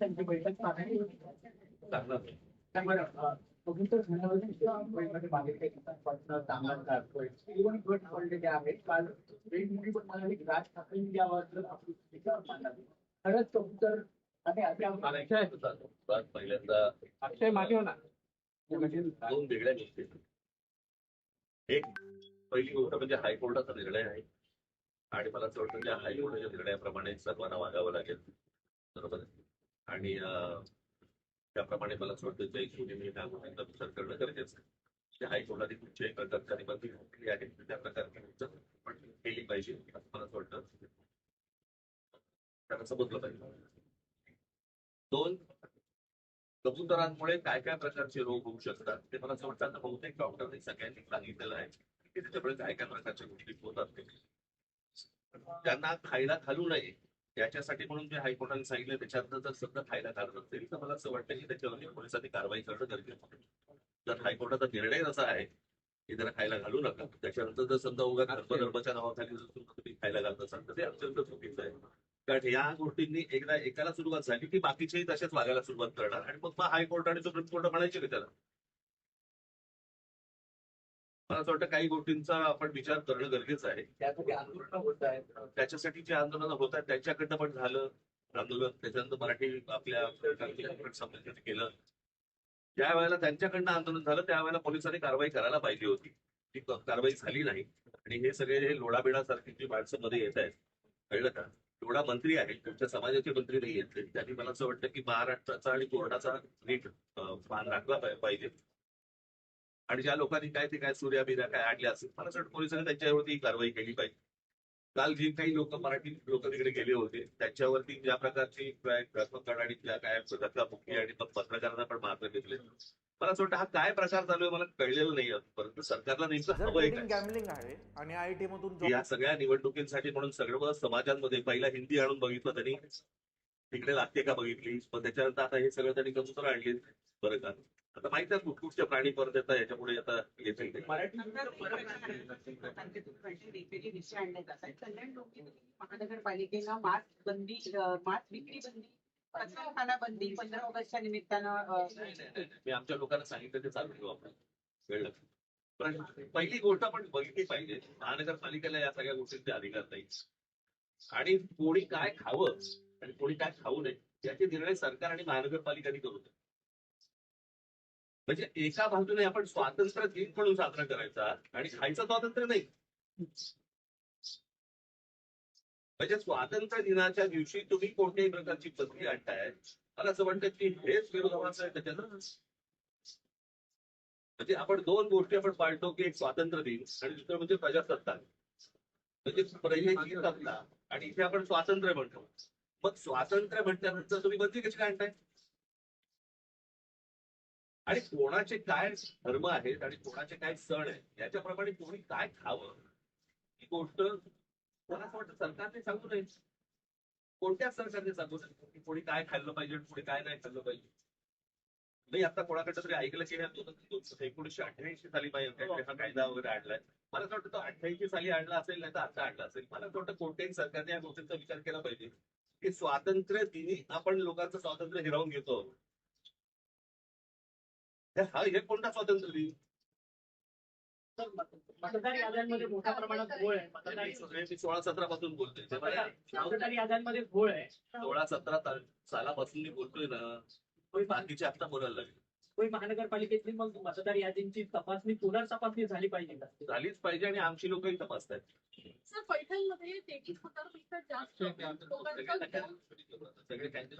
बैठक त्यामुळे बघितलं इव्हन गट आहेत. काल वेगवेगळी पण म्हणाली की राज आपली खरंच आणि पहिल्यांदा अक्षय मागे होणार दोन वेगळ्या गोष्टी. एक पहिली गोष्ट म्हणजे हायकोर्टाचा निर्णय आहे. आणि मला असं वाटतं त्या हायकोर्टाच्या निर्णयाप्रमाणे सर्वांना वागावं लागेल. बरोबर आहे? आणि त्याप्रमाणे मला असं वाटतं जय शिवनेने म्हणजे ह्या गोष्टींचा विचार करणं गरजेचं आहे. म्हणजे त्या हायकोर्टाने कुठच्याही प्रकारच्या निबंधित घेतली आहे. त्या प्रकारची गोष्ट पण केली पाहिजे असं मला असं वाटतं. त्यांना समजलं पाहिजे. दोन कबुतरांमुळे काय काय प्रकारचे रोग होऊ शकतात? ते मला असं वाटतं बहुतेक डॉक्टरने सगळ्यांनी सांगितलेलं आहे की त्याच्यामुळे काय काय प्रकारच्या गोष्टी होतात. ते त्यांना खायला घालू नये. याच्यासाठी म्हणून जे हायकोर्टाने सांगितलं त्याच्यातनं जर सगळं खायला घालत असेल तर मला असं वाटतं की त्याच्यावरती पोलिसांनी कारवाई करणं गरजेचं जर हायकोर्टाचा निर्णय असा आहे की जरा खायला घालू नका त्याच्यानंतर जर समजा उगा धर्मधर्माच्या नावाखाली जर तुम्ही खायला घालत असाल तर ते अत्यंत चुकीचं आहे. कारण या गोष्टींनी एकदा एकाला सुरुवात झाली की बाकीचेही तशाच वागायला सुरुवात करणार. आणि मग मग हायकोर्ट आणि सुप्रीम कोर्ट म्हणायचे की त्याला मला असं वाटतं काही गोष्टींचा आपण विचार करणं गरजेचं आहे. त्यासाठी आंदोलन होत आहेत त्याच्यासाठी जे आंदोलन होत आहेत त्यांच्याकडनं पण झालं. आंदोलन त्याच्यानंतर मराठी आपल्या संबंधित केलं. ज्या वेळेला त्यांच्याकडनं आंदोलन झालं त्यावेळेला पोलिसांनी कारवाई करायला पाहिजे होती. ती कारवाई झाली नाही. आणि हे सगळे हे लोडाबिडासारखी जी माणसं मध्ये येत आहेत कळलं का? लोढा मंत्री आहेत तुमच्या समाजाचे मंत्री नाही आहेत. त्यांनी मला असं वाटतं की महाराष्ट्राचा आणि कोर्टाचा नीट मान राखला पाहि- पाहिजे. आणि ज्या लोकांनी काय ते काय सूर्या बिर्या काय आणल्या असेल मला असं वाटतं पोलिसांनी त्यांच्यावरती कारवाई केली पाहिजे. काल जी काही लोक मराठी लोक तिकडे गेले होते त्यांच्यावरती ज्या प्रकारची आणि ज्या काय धक्काबुक्की आणि पत्रकारांना पण मारले घेतले मला असं वाटतं हा काय प्रकार चालू आहे मला कळलेलं नाही. परंतु सरकारला नेमकं गॅमलिंग आहे आणि आय टी मधून या सगळ्या निवडणुकींसाठी म्हणून सर्व समाजांमध्ये पहिला हिंदी आणून बघितलं त्यांनी. तिकडे लागते का बघितली? पण त्याच्यानंतर आता हे सगळं त्यांनी कबूतर आणले. बरं का. आता माहीत आहे कुठकुठचे प्राणी परत येतात याच्यापुढे आता येतील ते महानगरपालिकेनं मास्क बंदी मास्क विक्री बंदी पंधरा ऑगस्टच्या निमित्तानं. मी आमच्या लोकांना सांगितलं ते चालू ठेवू आपण. कळलं पण पहिली गोष्ट आपण बघितली पाहिजे महानगरपालिकेला या सगळ्या गोष्टींचे अधिकार नाही आणि कोणी काय खावं आणि कोणी काय खाऊ नये याचे निर्णय सरकार आणि महानगरपालिकांनी करू नये म्हणजे एका बाजूने आपण स्वातंत्र्य दिन म्हणून साजरा करायचा आणि खायचं स्वातंत्र्य नाही. म्हणजे स्वातंत्र्य दिनाच्या दिवशी तुम्ही कोणत्याही प्रकारची पदवी आणताय. मला असं वाटतं की हेच विरोधाभास आहे त्याच्यानं म्हणजे आपण दोन गोष्टी आपण पाळतो की एक स्वातंत्र्य दिन आणि दुसरं म्हणजे प्रजासत्ताक. म्हणजे सत्ता आणि इथे आपण स्वातंत्र्य म्हणतो. मग स्वातंत्र्य म्हटल्यानंतर तुम्ही बंदी कशी काय आणताय? आणि कोणाचे काय धर्म आहेत आणि कोणाचे काय सण आहेत याच्याप्रमाणे कोणी काय खावं? ही गोष्ट मला असं वाटतं सरकारने सांगू नये. कोणत्या सरकारने सांगू नये? की कोणी काय खाल्लं पाहिजे आणि कोणी काय नाही खाल्लं पाहिजे. मी आता कोणाकडे तरी ऐकलं की ह्या तो एकोणीशे अठ्ठ्याऐंशी साली पाहिजे हा कायदा वगैरे आणलाय. मला असं वाटतं तो अठ्ठ्याऐंशी साली आणला असेल नाही तर आता आणला असेल. मला असं वाटतं कोणत्याही सरकारने या गोष्टींचा विचार केला पाहिजे. की स्वातंत्र्य दिनी आपण लोकांचं स्वातंत्र्य हिरावून घेतो. हे- कोणता स्वातंत्र्य दिन? मतदार याद्यांमध्ये मोठ्या प्रमाणात घोळ आहे. सोळा सतरा पासून बोलतोय. मतदार याद्यांमध्ये घोळ आहे. सोळा सतरा सालापासून मी बोलतोय ना बाकीचे आता बोलायला लागले. महानगरपालिकेतली मग मतदार यादींची तपासणी पुनर्तपासणी झाली पाहिजे का? झालीच पाहिजे आणि आमची लोकही तपासतात सर पैठणमध्ये तेवीस जास्त सगळे त्यांचे